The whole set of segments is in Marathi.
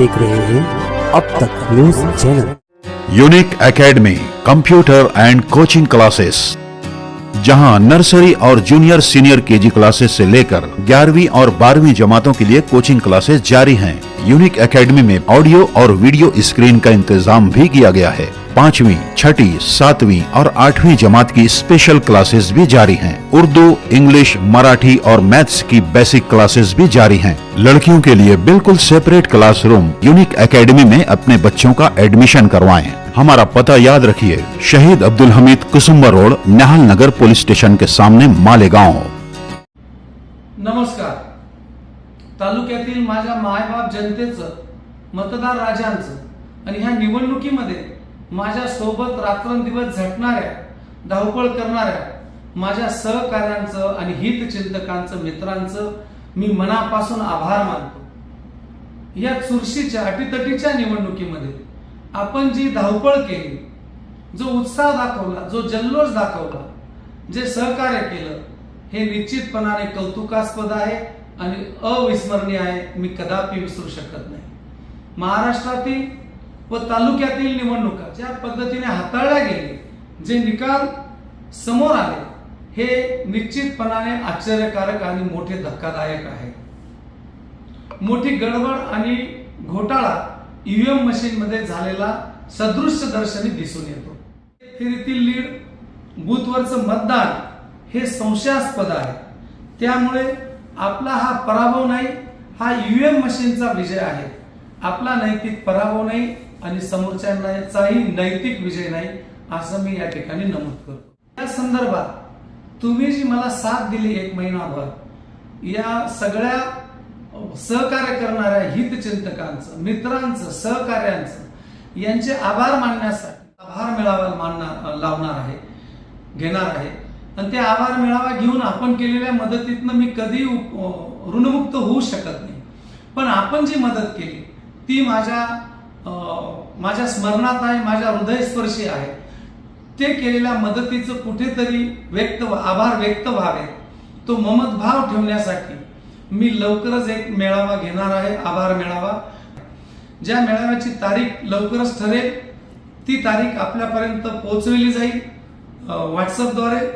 देख रहे हैं अब तक news channel. Unique academy computer and coaching classes जहाँ नर्सरी और जूनियर सीनियर केजी क्लासेस से लेकर 11वीं और 12वीं जमातों के लिए कोचिंग क्लासेस जारी हैं। यूनिक एकेडमी में ऑडियो और वीडियो स्क्रीन का इंतज़ाम भी किया गया है। पाँचवीं, छठी, सातवीं और आठवीं जमात की स्पेशल क्लासेस भी जारी हैं। उर्दू, इंग्लिश, मराठी और मैथ्स की बेसिक क्लासेस भी जारी हैं। लड़कियों के लिए बिल्कुल सेपरेट क्लासरूम यूनिक एकेडमी में अपने बच्चों का एडमिशन करवाएँ। हमारा पता याद रखिए, Shaheed Abdul Hamid Kusumbar road, Nihal Nagar police station के सामने मालेगांव। नमस्कार। तालुक्यातील माझ्या मायबाप जनतेचं, मतदार राजांचं आणि ह्या निवडणुकीमध्ये माझ्या सोबत रात्रंदिवस झटणाऱ्या धावपळ करणाऱ्या माझ्या सहकार्यांचं आणि हितचिंतकांचं मित्रांचं मी मनापासून आभार मानतो. या चुरशीच्या अटीतटीच्या निवडणुकीमध्ये आपण जी धावपळ केली जो उत्साह दाखवला जो जल्लोष दाखवला जे सहकार्य केलं हे निश्चितपणाने कौतुकास्पद आहे आणि अविस्मरणीय आहे. मी कदापि विसरू शकत नाही. महाराष्ट्रातील व तालुक्यातील निवडणुका ज्या पद्धतीने हाताळल्या गेले जे निकाल समोर आले हे निश्चितपणाने आश्चर्यकारक आणि मोठे धक्कादायक आहे. मोठी गडबड आणि घोटाळा ईव्हीएम मशीन मध्ये झालेला सदृश्य दर्शनी दिसून येतो. फेरीतील लीड बूथवरचं मतदान हे संशयास्पद आहे. त्यामुळे आपला हा पराभव नाही हा ईव्हीएम मशीनचा विजय आहे. आपला नैतिक पराभव नाही आणि समोरच्यांचाही नैतिक विजय नाही असं मी या ठिकाणी नमूद करतो. या संदर्भात तुम्ही जी मला साथ दिली एक महिनाभर या सगळ्या सहकार्य करणाऱ्या हितचिंतकांचं मित्रांचं सहकार्यांचं यांचे आभार मानण्यासाठी आभार मेळावा मानणार लावणार आहे घेणार आहे. आणि ते आभार मेळावा घेऊन आपण केलेल्या मदतीतनं मी कधी ऋणमुक्त होऊ शकत नाही. पण आपण जी मदत केली ती माझ्या माझ्या स्मरणात आहे माझ्या हृदयस्पर्शी आहे. ते केलेल्या मदतीचं कुठेतरी व्यक्त आभार व्यक्त व्हावे. तो ममतभाव ठेवण्यासाठी मी लवकरच एक मेळावा घेणार आहे आभार मेळावा. ज्या मेळाव्याची तारीख लवकरच ठरेल ती तारीख आपल्यापर्यंत पोहोचविली जाईल व्हॉट्सअपद्वारे.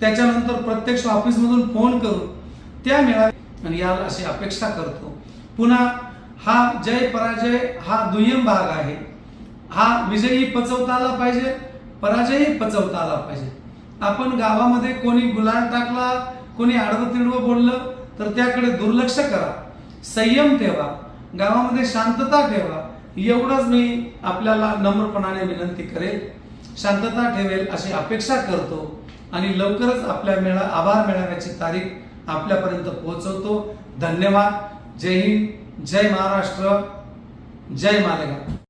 त्याच्यानंतर प्रत्यक्ष ऑफिसमधून फोन करून त्या मेळाव्या आणि याला अशी अपेक्षा करतो. पुन्हा हा जय पराजय हा दुय्यम भाग आहे. हा विजयही पचवता आला पाहिजे पराजयही पचवता आला पाहिजे. आपण गावामध्ये कोणी गुलाल टाकला कोणी आडवं तिडवं बोललं तर त्याकडे दुर्लक्ष करा. संयम ठेवा. गावामध्ये शांतता ठेवा. एवढंच मी आपल्याला नम्रपणाने विनंती करेल. शांतता ठेवेल अशी अपेक्षा करतो आणि लवकरच आपल्या मेळा आभार मेळाव्याची तारीख आपल्यापर्यंत पोहोचवतो. धन्यवाद. जय हिंद. जय महाराष्ट्र जय मालेगाव.